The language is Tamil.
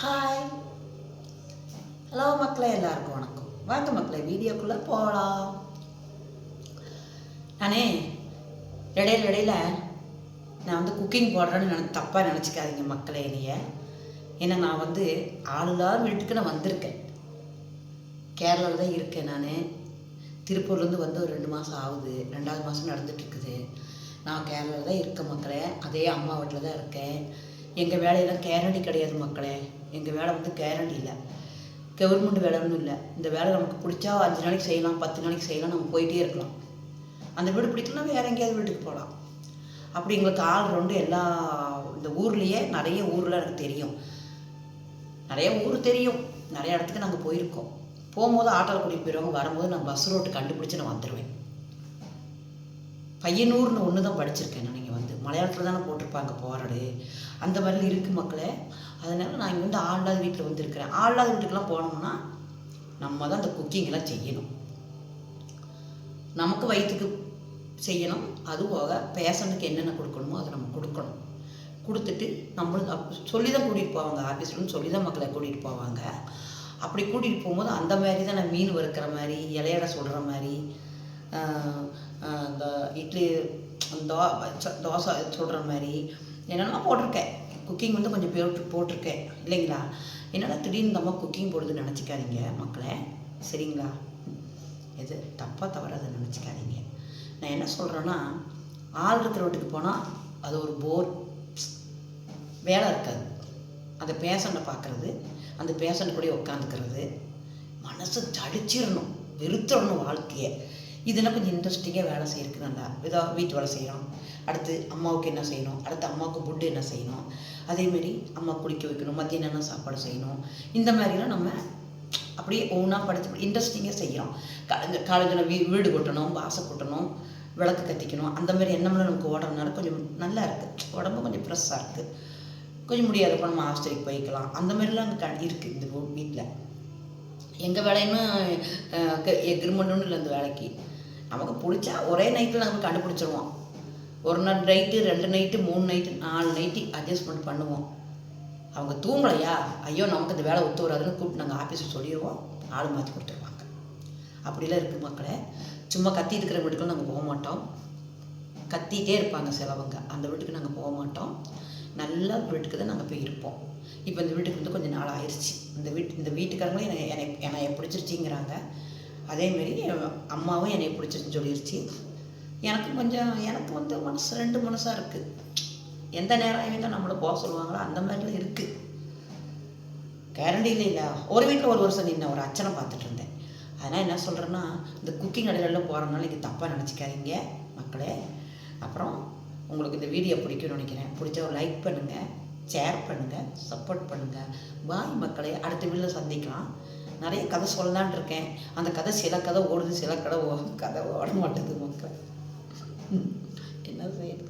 ஹாய் ஹலோ மக்களே எல்லாருக்கும் வணக்கம். வாங்க மக்களே வீடியோக்குள்ளே போகலாம் நானே இடையில இடையில நான் வந்து குக்கிங் போடுறேன்னு நினை தப்பாக நினச்சிக்காதீங்க மக்களே என்னைய. ஏன்னா நான் வந்து ஆளுலார் வீட்டுக்கு நான் வந்திருக்கேன். கேரளாவில் தான் இருக்கேன் நான். திருப்பூர்லேருந்து வந்து ஒரு ரெண்டு மாதம் ஆகுது. ரெண்டாவது மாதம் நடந்துட்டுருக்குது நான் கேரளாவில் தான் இருக்கேன் மக்களே. அதே அம்மா வீட்டில் தான் இருக்கேன். எங்கள் வேலையெல்லாம் கேரண்டி கிடையாது மக்களே. எங்கள் வேலை வந்து கேரண்டி இல்லை. கவர்மெண்ட் வேலைன்னு இல்லை. இந்த வேலை நமக்கு பிடிச்சா அஞ்சு நாளைக்கு செய்யலாம் பத்து நாளைக்கு செய்யலாம் நம்ம போயிட்டே இருக்கலாம். அந்த வீடு பிடிக்கலாம் வேற எங்கேயாவது வீட்டுக்கு போகலாம் அப்படி எங்களுக்கு ஆள் ரெண்டு எல்லா இந்த ஊர்லேயே நிறைய ஊரில் எனக்கு தெரியும். நிறைய ஊர் தெரியும். நிறைய இடத்துக்கு நாங்கள் போயிருக்கோம். போகும்போது ஆட்டோவில் கூட்டிகிட்டு போயிடுவாங்க வரும்போது நான் பஸ் ரோட்டு கண்டுபிடிச்சி நான் வந்துடுவேன் பையனூர்னு ஒன்று தான் படிச்சிருக்கேன் நான். இங்கே வந்து மலையாளத்தில் தானே போட்டிருப்பாங்க போராடு அந்த மாதிரிலாம் இருக்குது மக்களே. அதனால் நான் இங்கே வந்து ஆளாத வீட்டில் வந்துருக்கிறேன். ஆளாத வீட்டுக்கெலாம் போனோம்னா நம்ம தான் அந்த குக்கிங்கெல்லாம் செய்யணும். நமக்கு வயிற்றுக்கு செய்யணும். அது போக பேஷண்ட்டுக்கு என்னென்ன கொடுக்கணுமோ அதை நம்ம கொடுக்கணும். கொடுத்துட்டு நம்மளும் அப் சொல்லி தான் கூட்டிகிட்டு போவாங்க. ஆஃபீஸ்லன்னு சொல்லி தான் மக்களை கூட்டிகிட்டு போவாங்க. அப்படி கூட்டிகிட்டு போகும்போது அந்த மாதிரி தான் நான் மீன் வறுக்கிற மாதிரி இலையடை சொல்கிற மாதிரி இந்த இட்லி தோ தோசை சொல்கிற மாதிரி என்னென்னா போட்டிருக்கேன். குக்கிங் வந்து கொஞ்சம் போட்டு போட்டிருக்கேன். இல்லைங்களா? என்னடா திடீர்னு இந்த அம்மா குக்கிங் போடுதுன்னு நினச்சிக்காதீங்க மக்களே. சரிங்களா? எது? தப்பாக தவிர அதை நினச்சிக்காதீங்க. நான் என்ன சொல்கிறேன்னா ஆள் இருக்கிற வீட்டுக்கு போனால் அது ஒரு போர் வேலை இருக்காது. அந்த பேஷண்ட்டை பார்க்குறது அந்த பேஷண்ட் கூட உட்காந்துக்கிறது மனசு தடிச்சிடணும் வெறுத்துடணும் வாழ்க்கையை. இதெல்லாம் கொஞ்சம் இன்ட்ரெஸ்டிங்காக வேலை செய்யறதுக்கு நல்லா ஏதோ வீட்டு வேலை செய்கிறோம் அடுத்து அம்மாவுக்கு என்ன செய்யணும்? அடுத்து அம்மாவுக்கு ஃபுட்டு என்ன செய்யணும்? அதேமாரி அம்மா குளிக்க வைக்கணும் மதியம் என்ன சாப்பாடு செய்யணும்? இந்த மாதிரிலாம் நம்ம அப்படியே ஒவ்வொன்றா படித்து இன்ட்ரெஸ்டிங்காக செய்கிறோம் காலேஜில் வீ வீடு கொட்டணும் வாசல் கொட்டணும் விளக்கு கத்திக்கணும் அந்த மாதிரி எண்ணம்லாம் நமக்கு ஓடுறதுனால கொஞ்சம் நல்லா இருக்குது உடம்பு கொஞ்சம் ஃப்ரெஷ்ஷாக இருக்குது கொஞ்சம் முடியாதப்ப நம்ம ஆஸ்திரிக்கு போய்க்கலாம். அந்த மாதிரிலாம் அங்கே க இருக்குது இந்த வீட்டில் எங்கள் வேலையுமே எக்ரிமெண்ட்னு இல்லை இந்த வேலைக்கு. நமக்கு பிடிச்சா ஒரே நைட்டில் நம்ம கண்டுபிடிச்சிருவோம். ஒரு நாள் நைட்டு ரெண்டு நைட்டு மூணு நைட்டு நாலு நைட்டு அட்ஜஸ்ட்மெண்ட் பண்ணுவோம். அவங்க தூங்கலையா? ஐயோ நமக்கு இந்த வேலை ஒத்து வராதுன்னு கூப்பிட்டு நாங்கள் ஆஃபீஸில் சொல்லிடுவோம் ஆள் மாற்றி கொடுத்துருவாங்க. அப்படிலாம் இருக்குது மக்களை. சும்மா கத்தி இருக்கிற வீட்டுக்கு நாங்கள் போக மாட்டோம். கத்திட்டே இருப்பாங்க சிலவங்க அந்த வீட்டுக்கு நாங்கள் போக மாட்டோம். நல்ல வீட்டுக்கு தான் நாங்கள் போய் இருப்போம். இப்போ இந்த வீட்டுக்கு வந்து கொஞ்சம் நாள் ஆயிடுச்சு இந்த வீட்டு இந்த வீட்டுக்காரங்களும் என்னை என்னை பிடிச்சிருச்சிங்கிறாங்க. அதேமாரி அம்மாவும் என்னை பிடிச்சிருன்னு சொல்லிருச்சு. எனக்கு கொஞ்சம் எனக்கு வந்து மனசு ரெண்டு மனசாக இருக்குது எந்த நேரம் இவங்க நம்மளை போக சொல்லுவாங்களோ அந்த மாதிரிலாம் இருக்குது கேரண்டி இல்லை ஒரு வீட்டில் ஒரு வருஷம் நின்ன ஒரு அச்சனை பார்த்துட்டு இருந்தேன். அதனால் என்ன சொல்கிறேன்னா இந்த குக்கிங் கடைகளில் போகிறதுனால நீங்கள் தப்பாக நினச்சிக்காதீங்க மக்களே. அப்புறம் உங்களுக்கு இந்த வீடியோ பிடிக்கும்னு நினைக்கிறேன். பிடிச்ச ஒரு லைக் பண்ணுங்கள் ஷேர் பண்ணுங்கள் சப்போர்ட் பண்ணுங்கள் பாய் மக்களை அடுத்த வீட்டில் சந்திக்கலாம். நிறைய கதை சொல்லலான் இருக்கேன். அந்த கதை சில கதை ஓடுது சில கதை ஓ கதை ஓட மாட்டேது மக்கள் என்ன செய்யுது